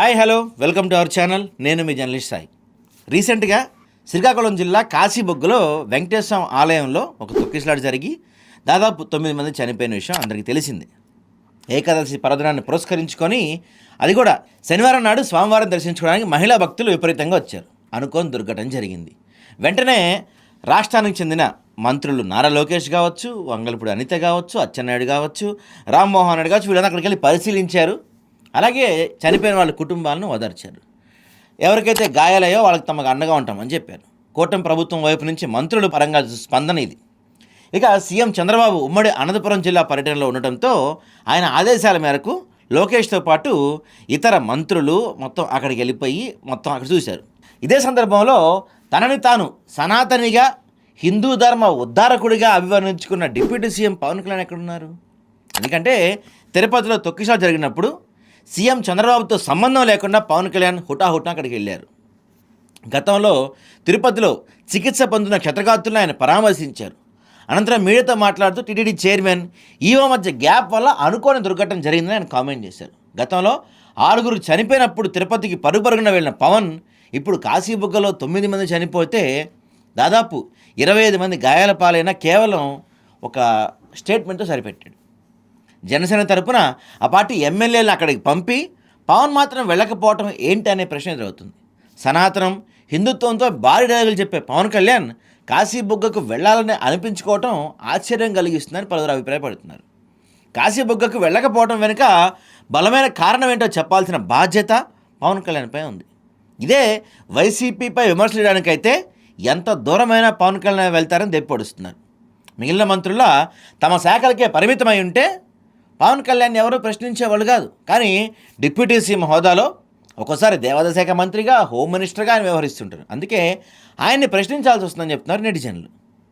Hi hello. Welcome to our channel. నేను మీ journalist Sai. రీసెంట్గా శ్రీకాకుళం జిల్లా కాశీబొగ్గులో వెంకటేశ్వర ఆలయంలో ఒక తొక్కిసలాట జరిగి దాదాపు తొమ్మిది మంది చనిపోయిన విషయం అందరికీ తెలిసింది. ఏకాదశి పరదనాన్ని పురస్కరించుకొని అది కూడా శనివారం నాడు స్వామివారం దర్శించుకోవడానికి మహిళా భక్తులు విపరీతంగా వచ్చారు. అనుకోని దుర్ఘటన జరిగింది. వెంటనే రాష్ట్రానికి చెందిన మంత్రులు నారా లోకేష్ కావచ్చు వంగలపూడి అనిత కావచ్చు అచ్చెన్నాయుడు కావచ్చు రామ్మోహన్ రెడ్డి కావచ్చు వీళ్ళని అక్కడికి వెళ్ళి పరిశీలించారు. అలాగే చనిపోయిన వాళ్ళ కుటుంబాలను ఓదార్చారు. ఎవరికైతే గాయాలయ్యో వాళ్ళకి తమకు అండగా ఉంటామని చెప్పారు. కూటమి ప్రభుత్వం వైపు నుంచి మంత్రుల పరంగా స్పందన ఇది. ఇక సీఎం చంద్రబాబు ఉమ్మడి అనంతపురం జిల్లా పర్యటనలో ఉండటంతో ఆయన ఆదేశాల మేరకు లోకేష్తో పాటు ఇతర మంత్రులు మొత్తం అక్కడికి వెళ్ళిపోయి మొత్తం అక్కడ చూశారు. ఇదే సందర్భంలో తనని తాను సనాతనిగా హిందూ ధర్మ ఉద్ధారకుడిగా అభివర్ణించుకున్న డిప్యూటీ సీఎం పవన్ కళ్యాణ్ ఎక్కడున్నారు? ఎందుకంటే తిరుపతిలో తొక్కిసా జరిగినప్పుడు సీఎం చంద్రబాబుతో సంబంధం లేకుండా పవన్ కళ్యాణ్ హుటాహుటా అక్కడికి వెళ్ళారు. గతంలో తిరుపతిలో చికిత్స పొందిన క్షతగాత్రులను ఆయన పరామర్శించారు. అనంతరం మీడియాతో మాట్లాడుతూ టీటీడీ చైర్మన్ ఈవో మధ్య గ్యాప్ వల్ల అనుకోని దుర్ఘటన జరిగిందని ఆయన కామెంట్ చేశారు. గతంలో ఆరుగురు చనిపోయినప్పుడు తిరుపతికి పరుగుపరుగున వెళ్ళిన పవన్ ఇప్పుడు కాశీబుగ్గలో తొమ్మిది మంది చనిపోతే దాదాపు ఇరవై ఐదు మంది గాయాల పాలైన కేవలం ఒక స్టేట్మెంట్తో సరిపెట్టాడు. జనసేన తరపున ఆ పార్టీ ఎమ్మెల్యేలను అక్కడికి పంపి పవన్ మాత్రం వెళ్ళకపోవటం ఏంటి అనే ప్రశ్న ఎదురవుతుంది. సనాతనం హిందుత్వంతో భారీ డైలాగులు చెప్పే పవన్ కళ్యాణ్ కాశీ బుగ్గకు వెళ్ళాలని అనిపించుకోవటం ఆశ్చర్యం కలిగిస్తుందని పలువురు అభిప్రాయపడుతున్నారు. కాశీ బుగ్గకు వెళ్ళకపోవటం వెనుక బలమైన కారణం ఏంటో చెప్పాల్సిన బాధ్యత పవన్ కళ్యాణ్పై ఉంది. ఇదే వైసీపీపై విమర్శలు చేయడానికైతే ఎంత దూరమైనా పవన్ కళ్యాణ్ వెళ్తారని దెప్పొడుస్తున్నారు మిగిలిన మంత్రుల తమ శాఖలకే పరిమితమై ఉంటే పవన్ కళ్యాణ్ ఎవరు ప్రశ్నించేవాళ్ళు కాదు. కానీ డిప్యూటీ సీఎం హోదాలో ఒక్కోసారి దేవాదాయ శాఖ మంత్రిగా హోమ్ మినిస్టర్గా ఆయన వ్యవహరిస్తుంటారు. అందుకే ఆయన్ని ప్రశ్నించాల్సి వస్తుందని చెప్తున్నారు నెటిజన్లు.